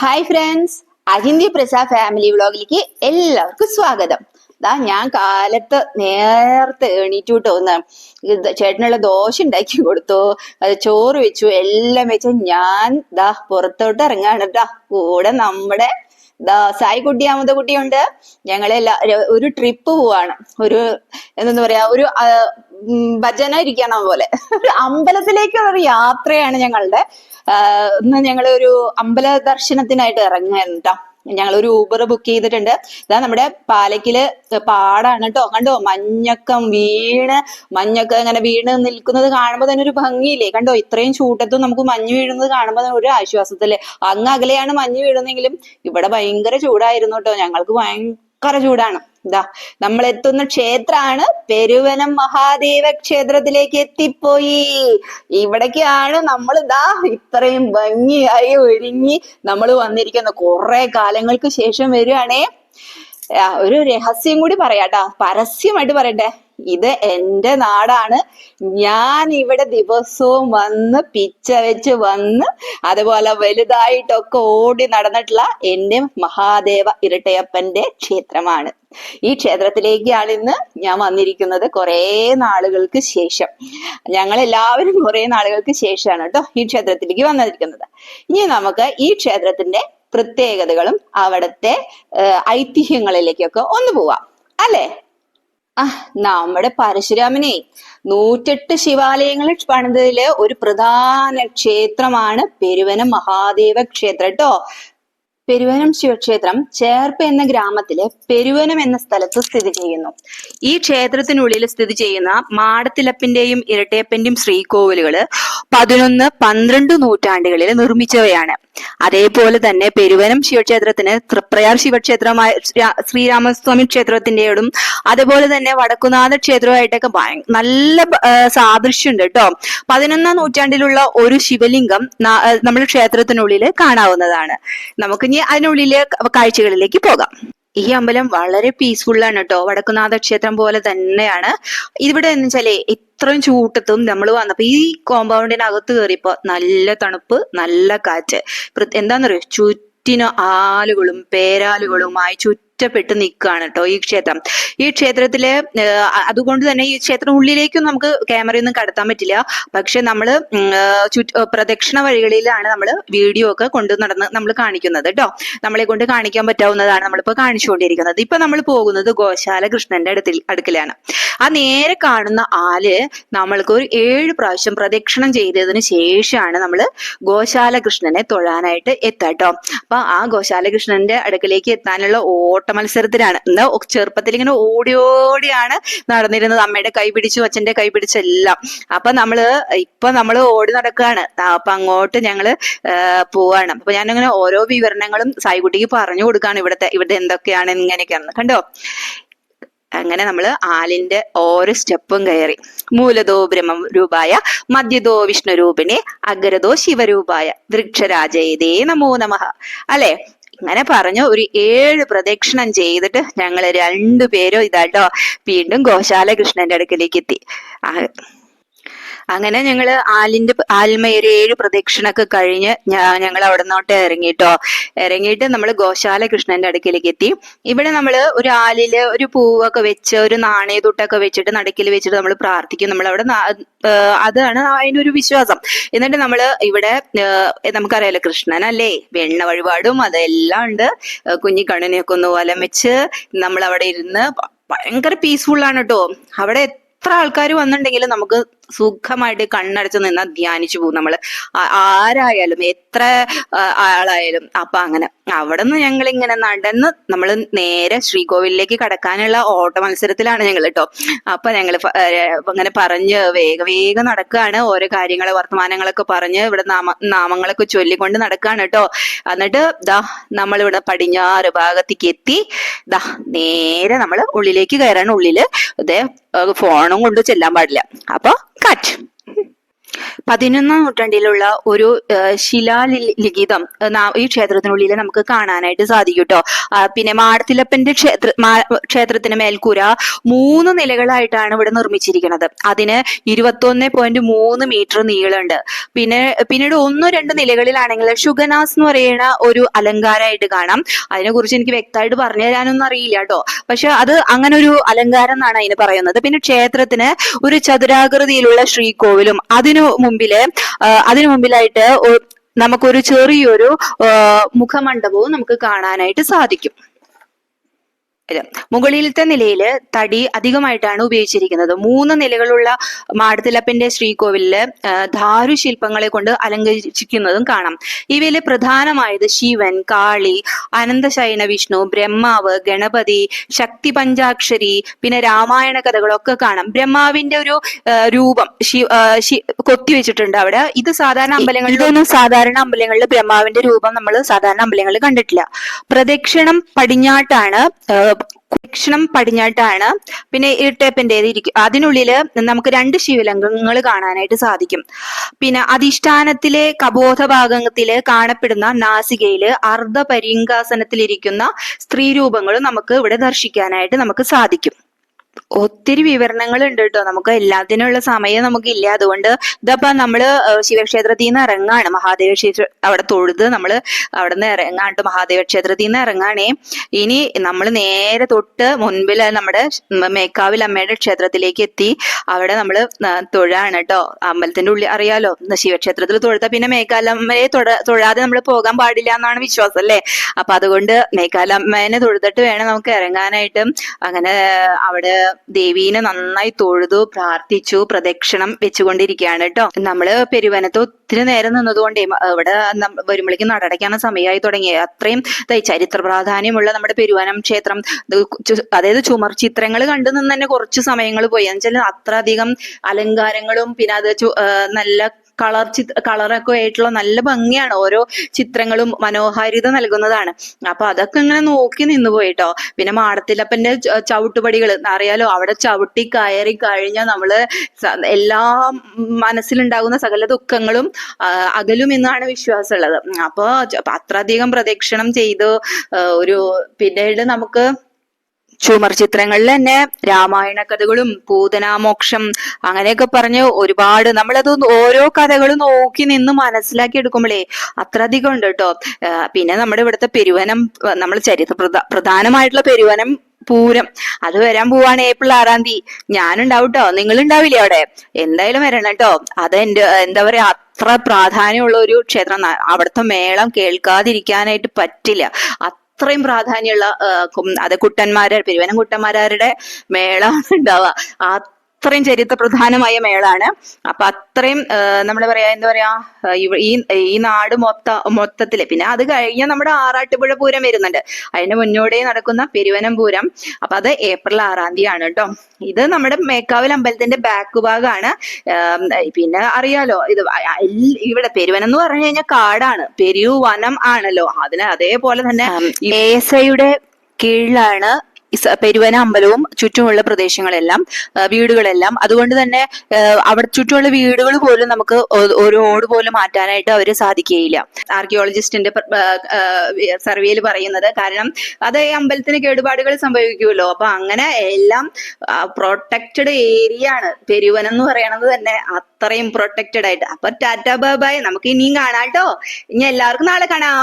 Hi friends അഹിന്ദി പ്രസ family വ്ളോഗിലേക്ക് എല്ലാവർക്കും സ്വാഗതം. ദാ ഞാൻ കാലത്ത് നേരത്തെ എണീറ്റു ഒന്ന് ചേട്ടനുള്ള ദോശ ഉണ്ടാക്കി കൊടുത്തു. ചോറ് വെച്ചു എല്ലാം വെച്ച് ഞാൻ ദാ പുറത്തോട്ട് ഇറങ്ങാണ് ട്ടാ. കൂടെ നമ്മുടെ ദാ സായി കുട്ടി അമുത കുട്ടിയുണ്ട് ഞങ്ങളെല്ലാ ഒരു ട്രിപ്പ് പോവാണ്. ഒരു എന്താ പറയാ ഒരു ഭജന ഇരിക്കണം പോലെ. ഒരു അമ്പലത്തിലേക്കുള്ള ഒരു യാത്രയാണ് ഞങ്ങളുടെ. ഇന്ന് ഞങ്ങൾ ഒരു അമ്പല ദർശനത്തിനായിട്ട് ഇറങ്ങുകയാണ് കേട്ടോ ഞങ്ങൾ ഒരു ഊബർ ബുക്ക് ചെയ്തിട്ടുണ്ട്. ഇതാ നമ്മുടെ പാലക്കിൽ പാടാണ് കേട്ടോ കണ്ടോ? മഞ്ഞക്കം വീണ് മഞ്ഞൊക്കെ ഇങ്ങനെ വീണ് നിൽക്കുന്നത് കാണുമ്പോൾ തന്നെ ഒരു ഭംഗിയില്ലേ? കണ്ടോ? ഇത്രയും ചൂട്ടത്തും നമുക്ക് മഞ്ഞ് വീഴുന്നത് കാണുമ്പോൾ ഒരു ആശ്വാസത്തില്ലേ അങ്ങ് അകലെയാണ് മഞ്ഞ് വീഴുന്നെങ്കിലും ഇവിടെ ഭയങ്കര ചൂടായിരുന്നു കേട്ടോ ഞങ്ങൾക്ക് ഭയങ്കര ചൂടാണ്. ഇതാ നമ്മൾ എത്തുന്ന ക്ഷേത്രാണ്. പെരുവനം മഹാദേവ ക്ഷേത്രത്തിലേക്ക് എത്തിപ്പോയി. ഇവിടേക്കാണ് നമ്മൾ ഇതാ ഇത്രയും ഭംഗിയായി ഒരുങ്ങി നമ്മൾ വന്നിരിക്കുന്ന കുറെ കാലങ്ങൾക്ക് ശേഷം വരികയാണേ. ഒരു രഹസ്യം കൂടി പറയാട്ടാ പരസ്യമായിട്ട് പറയട്ടെ. ഇത് എന്റെ നാടാണ്. ഞാൻ ഇവിടെ ദിവസവും വന്ന് പിച്ച വെച്ച് വന്ന് അതുപോലെ വലുതായിട്ടൊക്കെ ഓടി നടന്നിട്ടുള്ള എന്റെ മഹാദേവ ഇരട്ടയപ്പന്റെ ക്ഷേത്രമാണ്. ഈ ക്ഷേത്രത്തിലേക്കാണ് ഇന്ന് ഞാൻ വന്നിരിക്കുന്നത് കുറേ നാളുകൾക്ക് ശേഷം. ഞങ്ങൾ എല്ലാവരും കുറേ നാളുകൾക്ക് ശേഷമാണ് കേട്ടോ ഈ ക്ഷേത്രത്തിലേക്ക് വന്നിരിക്കുന്നത്. ഇനി നമുക്ക് ഈ ക്ഷേത്രത്തിന്റെ പ്രത്യേകതകളും അവിടുത്തെ ഐതിഹ്യങ്ങളിലേക്കൊക്കെ ഒന്ന് പോവാം. അല്ലേ? ആ നമ്മുടെ പരശുരാമനെ നൂറ്റെട്ട് ശിവാലയങ്ങൾ പണിതതിൽ ഒരു പ്രധാന ക്ഷേത്രമാണ് പെരുവനം മഹാദേവ ക്ഷേത്രം കേട്ടോ പെരുവനം ശിവക്ഷേത്രം ചേർപ്പ് എന്ന ഗ്രാമത്തിലെ പെരുവനം എന്ന സ്ഥലത്ത് സ്ഥിതി ചെയ്യുന്നു. ഈ ക്ഷേത്രത്തിനുള്ളിൽ സ്ഥിതി ചെയ്യുന്ന മാടത്തിലപ്പിന്റെയും ഇരട്ടയപ്പന്റെയും ശ്രീകോവിലുകൾ പതിനൊന്ന് പന്ത്രണ്ട് നൂറ്റാണ്ടുകളിൽ നിർമ്മിച്ചവയാണ്. അതേപോലെ തന്നെ പെരുവനം ശിവക്ഷേത്രത്തിന് തൃപ്രയാർ ശിവക്ഷേത്രമായ ശ്രീരാമസ്വാമി ക്ഷേത്രത്തിന്റെയോടും അതേപോലെ തന്നെ വടക്കുനാഥ ക്ഷേത്രമായിട്ടൊക്കെ നല്ല സാദൃശ്യമുണ്ട് കേട്ടോ. പതിനൊന്നാം നൂറ്റാണ്ടിലുള്ള ഒരു ശിവലിംഗം നമ്മുടെ ക്ഷേത്രത്തിനുള്ളിൽ കാണാവുന്നതാണ്. നമുക്കിനി അതിനുള്ളിലെ കാഴ്ചകളിലേക്ക് പോകാം. ഈ അമ്പലം വളരെ പീസ്ഫുൾ ആണ് കേട്ടോ വടക്കുനാഥ ക്ഷേത്രം പോലെ തന്നെയാണ്. ഇവിടെ എന്ന് വെച്ചാലേ ഇത്രയും ചൂട്ടത്തും നമ്മൾ വന്നപ്പോ ഈ കോമ്പൗണ്ടിനകത്ത് കയറിയപ്പോ നല്ല തണുപ്പ് നല്ല കാറ്റ്. എന്താന്നറിയോ? ചുറ്റിനും ആലുകളും പേരാലുകളുമായി ചുറ്റപ്പെട്ട് നിൽക്കുകയാണ് കേട്ടോ ഈ ക്ഷേത്രം. ഈ ക്ഷേത്രത്തിൽ അതുകൊണ്ട് തന്നെ ഈ ക്ഷേത്രം ഉള്ളിലേക്കും നമുക്ക് ക്യാമറയൊന്നും കടത്താൻ പറ്റില്ല. പക്ഷെ നമ്മൾ പ്രദക്ഷിണ വഴികളിലാണ് നമ്മൾ വീഡിയോ ഒക്കെ കൊണ്ട് നടന്ന് നമ്മൾ കാണിക്കുന്നത് കേട്ടോ നമ്മളെ കൊണ്ട് കാണിക്കാൻ പറ്റാവുന്നതാണ് നമ്മളിപ്പോ കാണിച്ചുകൊണ്ടിരിക്കുന്നത്. ഇപ്പൊ നമ്മൾ പോകുന്നത് ഗോശാല കൃഷ്ണന്റെ അടുത്തിൽ അടുക്കലാണ്. ആ നേരെ കാണുന്ന ആൽ നമ്മൾക്ക് ഒരു ഏഴ് പ്രാവശ്യം പ്രദക്ഷിണം ചെയ്തതിന് ശേഷമാണ് നമ്മൾ ഗോശാല കൃഷ്ണനെ തൊഴാനായിട്ട് എത്താട്ടോ അപ്പൊ ആ ഗോശാല കൃഷ്ണന്റെ അടുക്കലേക്ക് എത്താനുള്ള ഓട്ട മത്സരത്തിലാണ്. ഇന്ന് ചെറുപ്പത്തിൽ ഇങ്ങനെ ഓടി ഓടിയാണ് നടന്നിരുന്നത്. അമ്മയുടെ കൈ പിടിച്ചു അച്ഛന്റെ കൈ പിടിച്ചെല്ലാം അപ്പൊ നമ്മൾ ഇപ്പൊ നമ്മൾ ഓടി നടക്കുകയാണ്. അപ്പൊ അങ്ങോട്ട് ഞങ്ങൾ പോവാണ്. അപ്പൊ ഞാനിങ്ങനെ ഓരോ വിവരണങ്ങളും സായിക്കുട്ടിക്ക് പറഞ്ഞു കൊടുക്കാണ് ഇവിടുത്തെ ഇവിടെ എന്തൊക്കെയാണ് ഇങ്ങനെയൊക്കെയാണ് കണ്ടോ? അങ്ങനെ നമ്മൾ ആലിന്റെ ഓരോ സ്റ്റെപ്പും കയറി. മൂലതോ ബ്രഹ്മ രൂപായ മധ്യതോ വിഷ്ണു രൂപിണി അഗ്രതോ ശിവരൂപായ വൃക്ഷരാജയതേ നമോ നമഃ അല്ലെ? ഇങ്ങനെ പറഞ്ഞു. ഒരു ഏഴ് പ്രദക്ഷിണം ചെയ്തിട്ട് ഞങ്ങൾ രണ്ടുപേരും ഇതാട്ടോ വീണ്ടും ഗോശാല കൃഷ്ണന്റെ അടുക്കലേക്ക് എത്തി. അങ്ങനെ ഞങ്ങൾ ആലിന്റെ ആൽമയൊരു ഏഴ് പ്രദക്ഷിണൊക്കെ കഴിഞ്ഞ് ഞങ്ങൾ അവിടെ നിന്നോട്ട് ഇറങ്ങിട്ടോ. ഇറങ്ങിയിട്ട് നമ്മൾ ഗോശാല കൃഷ്ണന്റെ അടുക്കിലേക്ക് എത്തി ഇവിടെ നമ്മൾ ഒരു ആലിൽ ഒരു പൂവൊക്കെ വെച്ച് ഒരു നാണയതൊട്ടൊക്കെ വെച്ചിട്ട് നടക്കിൽ വെച്ചിട്ട് നമ്മൾ പ്രാർത്ഥിക്കും. നമ്മൾ അവിടെ അതാണ് അതിനൊരു വിശ്വാസം. എന്നിട്ട് നമ്മൾ ഇവിടെ നമുക്കറിയാലോ കൃഷ്ണൻ അല്ലേ വെണ്ണ വഴിപാടും അതെല്ലാം ഉണ്ട്. കുഞ്ഞിക്കണ്ണനെയൊക്കെ ഒന്ന് വലം വെച്ച് നമ്മൾ അവിടെ ഇരുന്ന് ഭയങ്കര പീസ്ഫുൾ ആണ് കേട്ടോ അവിടെ എത്ര ആൾക്കാർ വന്നിട്ടുണ്ടെങ്കിലും നമുക്ക് സുഖമായിട്ട് കണ്ണടച്ച് നിന്നാൽ ധ്യാനിച്ചു പോകും നമ്മൾ. ആരായാലും എത്ര ആളായാലും അപ്പൊ അങ്ങനെ. അവിടെ നിന്ന് ഞങ്ങൾ ഇങ്ങനെ നടന്ന് നമ്മൾ നേരെ ശ്രീകോവിലേക്ക് കടക്കാനുള്ള ഓട്ട മത്സരത്തിലാണ് ഞങ്ങൾ കേട്ടോ അപ്പൊ ഞങ്ങൾ അങ്ങനെ പറഞ്ഞ് വേഗ വേഗം നടക്കുകയാണ് ഓരോ കാര്യങ്ങൾ വർത്തമാനങ്ങളൊക്കെ പറഞ്ഞ് ഇവിടെ നാമ നാമങ്ങളൊക്കെ ചൊല്ലിക്കൊണ്ട് നടക്കുകയാണ് കേട്ടോ എന്നിട്ട് ദാ നമ്മളിവിടെ പടിഞ്ഞാറ് ഭാഗത്തേക്ക് എത്തി. ദാ നേരെ നമ്മൾ ഉള്ളിലേക്ക് കയറാണ് ഉള്ളിൽ. ഇതേ ഫോണും കൊണ്ട് ചെല്ലാൻ പാടില്ല. അപ്പൊ കട്ട് പതിനൊന്നാം നൂറ്റാണ്ടിലുള്ള ഒരു ശിലാലി ശിലാലിഖിതം ഈ ക്ഷേത്രത്തിനുള്ളിൽ നമുക്ക് കാണാനായിട്ട് സാധിക്കും കേട്ടോ പിന്നെ മാടത്തിലപ്പന്റെ ക്ഷേത്ര ക്ഷേത്രത്തിന് മേൽക്കൂര മൂന്ന് നിലകളായിട്ടാണ് ഇവിടെ നിർമ്മിച്ചിരിക്കുന്നത്. അതിന് ഇരുപത്തൊന്ന് പോയിന്റ് മൂന്ന് മീറ്റർ നീളമുണ്ട്. പിന്നെ പിന്നീട് ഒന്നോ രണ്ട് നിലകളിലാണെങ്കിൽ ഷുഗനാസ് എന്ന് പറയുന്ന ഒരു അലങ്കാരമായിട്ട് കാണാം. അതിനെ കുറിച്ച് എനിക്ക് വ്യക്തമായിട്ട് പറഞ്ഞു തരാനൊന്നും അറിയില്ല കേട്ടോ പക്ഷെ അത് അങ്ങനെ ഒരു അലങ്കാരം എന്നാണ് അതിന് പറയുന്നത്. പിന്നെ ക്ഷേത്രത്തിന് ഒരു ചതുരാകൃതിയിലുള്ള ശ്രീകോവിലും അതിനു മുമ്പിൽ ആ, അതിനു മുമ്പിലായിട്ട് നമുക്കൊരു ചെറിയൊരു മുഖമണ്ഡപവും നമുക്ക് കാണാനായിട്ട് സാധിക്കും. മുകളിലത്തെ നിലയിൽ തടി അധികമായിട്ടാണ് ഉപയോഗിച്ചിരിക്കുന്നത്. മൂന്ന് നിലകളുള്ള മാടത്തിലപ്പന്റെ ശ്രീകോവിലിൽ ധാരു ധാരുശില്പങ്ങളെ കൊണ്ട് അലങ്കരിച്ചിരിക്കുന്നതും കാണാം. ഇവയിൽ പ്രധാനമായത് ശിവൻ കാളി അനന്തശയന വിഷ്ണു ബ്രഹ്മാവ് ഗണപതി ശക്തി പഞ്ചാക്ഷരി പിന്നെ രാമായണ കഥകളൊക്കെ കാണാം. ബ്രഹ്മാവിന്റെ ഒരു രൂപം കൊത്തി വെച്ചിട്ടുണ്ട് അവിടെ. ഇത് സാധാരണ അമ്പലങ്ങളിൽ ഇതൊന്നും സാധാരണ അമ്പലങ്ങളിൽ ബ്രഹ്മാവിന്റെ രൂപം നമ്മൾ സാധാരണ അമ്പലങ്ങളിൽ കണ്ടിട്ടില്ല. പ്രദക്ഷിണം പടിഞ്ഞാട്ടാണ് ദക്ഷിണം പടിഞ്ഞാട്ടാണ്. പിന്നെ ഇരട്ടേപ്പന്റെ ഇരിക്കും അതിനുള്ളിൽ നമുക്ക് രണ്ട് ശിവലിംഗങ്ങൾ കാണാനായിട്ട് സാധിക്കും. പിന്നെ അധിഷ്ഠാനത്തിലെ കബോധ ഭാഗത്തിൽ കാണപ്പെടുന്ന നാസികയിൽ അർദ്ധ പരിങ്കാസനത്തിലിരിക്കുന്ന സ്ത്രീ രൂപങ്ങളും നമുക്ക് ഇവിടെ ദർശിക്കാനായിട്ട് നമുക്ക് സാധിക്കും. ഒത്തിരി വിവരണങ്ങൾ ഉണ്ട് കേട്ടോ. നമുക്ക് എല്ലാത്തിനുള്ള സമയം നമുക്കില്ല. അതുകൊണ്ട് ഇതപ്പം നമ്മൾ ഏഹ് ശിവക്ഷേത്രത്തിൽ നിന്ന് ഇറങ്ങാണ്. മഹാദേവ ക്ഷേത്ര അവിടെ തൊഴുത് നമ്മൾ അവിടെ നിന്ന് ഇറങ്ങാണ്ട് മഹാദേവ ക്ഷേത്രത്തിൽ നിന്ന് ഇറങ്ങാണേ. ഇനി നമ്മൾ നേരെ തൊട്ട് മുൻപിൽ നമ്മുടെ മേക്കാവിൽ അമ്മയുടെ ക്ഷേത്രത്തിലേക്ക് എത്തി. അവിടെ നമ്മൾ തൊഴാണ് കേട്ടോ. അമ്പലത്തിന്റെ ഉള്ളിൽ അറിയാലോ? ശിവക്ഷേത്രത്തിൽ തൊഴുത്ത പിന്നെ മേക്കാലമ്മയെ തൊഴ തൊഴാതെ നമ്മൾ പോകാൻ പാടില്ല എന്നാണ് വിശ്വാസം അല്ലേ അപ്പൊ അതുകൊണ്ട് മേക്കാലമ്മേനെ തൊഴുതിട്ട് വേണം നമുക്ക് ഇറങ്ങാനായിട്ടും. അങ്ങനെ അവിടെ ദേവീനെ നന്നായി തൊഴുതു പ്രാർത്ഥിച്ചു പ്രദക്ഷിണം വെച്ചുകൊണ്ടിരിക്കുകയാണ് കേട്ടോ. നമ്മൾ പെരുവനത്ത് ഒത്തിരി നേരം നിന്നതുകൊണ്ടേ ഇവിടെ വരുമ്പോഴേക്കും നടടയ്ക്കാണ് സമയമായി തുടങ്ങി. അത്രയും ചരിത്ര പ്രാധാന്യമുള്ള നമ്മുടെ പെരുവനം ക്ഷേത്രം അതായത് ചുമർ ചിത്രങ്ങൾ കണ്ടു നിന്ന് തന്നെ കുറച്ച് സമയങ്ങൾ പോയി. എന്നുവെച്ചാൽ അത്ര അധികം അലങ്കാരങ്ങളും പിന്നെ അത് നല്ല കളർ ചിത്ര കളറൊക്കെ ആയിട്ടുള്ള നല്ല ഭംഗിയാണ്. ഓരോ ചിത്രങ്ങളും മനോഹാരിത നൽകുന്നതാണ്. അപ്പൊ അതൊക്കെ ഇങ്ങനെ നോക്കി നിന്ന് പോയിട്ടോ. പിന്നെ മാടത്തിലപ്പന്റെ ചവിട്ടുപടികൾ അറിയാലോ അവിടെ ചവിട്ടി കയറി കഴിഞ്ഞാൽ നമ്മൾ എല്ലാ മനസ്സിലുണ്ടാകുന്ന സകല ദുഃഖങ്ങളും അകലും എന്നാണ് വിശ്വാസമുള്ളത്. അപ്പൊ അത്രയധികം പ്രദക്ഷിണം ചെയ്ത് ഒരു പിന്നീട് നമുക്ക് ചുമർ ചിത്രങ്ങളിൽ തന്നെ രാമായണ കഥകളും പൂതനാമോക്ഷം അങ്ങനെയൊക്കെ പറഞ്ഞ് ഒരുപാട് നമ്മളത് ഓരോ കഥകളും നോക്കി നിന്ന് മനസ്സിലാക്കി എടുക്കുമ്പോഴേ അത്ര അധികം ഉണ്ട് കേട്ടോ. പിന്നെ നമ്മുടെ ഇവിടുത്തെ പെരുവനം നമ്മൾ ചരിത്ര പ്രധാനമായിട്ടുള്ള പെരുവനം പൂരം. അത് വരാൻ പോവാണ് ഏപ്രിൽ ആറാം തീയതി. ഞാനുണ്ടാവും കേട്ടോ. നിങ്ങൾ ഉണ്ടാവില്ല അവിടെ? എന്തായാലും വരണം കേട്ടോ. അത് എന്റെ എന്താ പറയാ അത്ര പ്രാധാന്യമുള്ള ഒരു ക്ഷേത്രം. അവിടുത്തെ മേളം കേൾക്കാതിരിക്കാനായിട്ട് പറ്റില്ല. അത്രയും പ്രാധാന്യമുള്ള അത് കുട്ടന്മാരെ പെരുവനം കുട്ടന്മാരുടെ മേളാണ് ഉണ്ടാവുക. അത്രയും ചരിത്ര പ്രധാനമായ മേളാണ്. അപ്പൊ അത്രയും നമ്മൾ പറയാ എന്താ പറയാ ഈ ഈ നാട് മൊത്ത മൊത്തത്തിൽ. പിന്നെ അത് കഴിഞ്ഞ നമ്മുടെ ആറാട്ടുപുഴ പൂരം വരുന്നുണ്ട്. അതിന് മുന്നോടിയായി നടക്കുന്ന പെരുവനം പൂരം അപ്പൊ അത് ഏപ്രിൽ ആറാം തീയതി ആണ് കേട്ടോ. ഇത് നമ്മുടെ മേക്കാവിൽ അമ്പലത്തിന്റെ ബാക്ക് ഭാഗമാണ് പിന്നെ അറിയാലോ ഇത് ഇവിടെ പെരുവനം എന്ന് പറഞ്ഞു കഴിഞ്ഞാൽ കാടാണ്. പെരുവനം ആണല്ലോ. അതിന് അതേപോലെ തന്നെ എ എസ് ഐയുടെ കീഴിലാണ് പെരുവന അമ്പലവും ചുറ്റുമുള്ള പ്രദേശങ്ങളെല്ലാം വീടുകളെല്ലാം. അതുകൊണ്ട് തന്നെ അവിടെ ചുറ്റുമുള്ള വീടുകൾ പോലും നമുക്ക് ഒരു ഓട് പോലും മാറ്റാനായിട്ട് അവർ സാധിക്കുകയില്ല. ആർക്കിയോളജിസ്റ്റിന്റെ സർവേയിൽ പറയുന്നത് കാരണം അത് ഈ അമ്പലത്തിന് കേടുപാടുകൾ സംഭവിക്കുമല്ലോ. അപ്പൊ അങ്ങനെ എല്ലാം പ്രൊട്ടക്റ്റഡ് ഏരിയ ആണ്. പെരുവനം എന്ന് പറയണത് തന്നെ അത്രയും പ്രൊട്ടക്റ്റഡ് ആയിട്ട്. അപ്പൊ ടാറ്റാ ബൈ നമുക്ക് ഇനിയും കാണാട്ടോ ഇനി എല്ലാവർക്കും നാളെ കാണാം.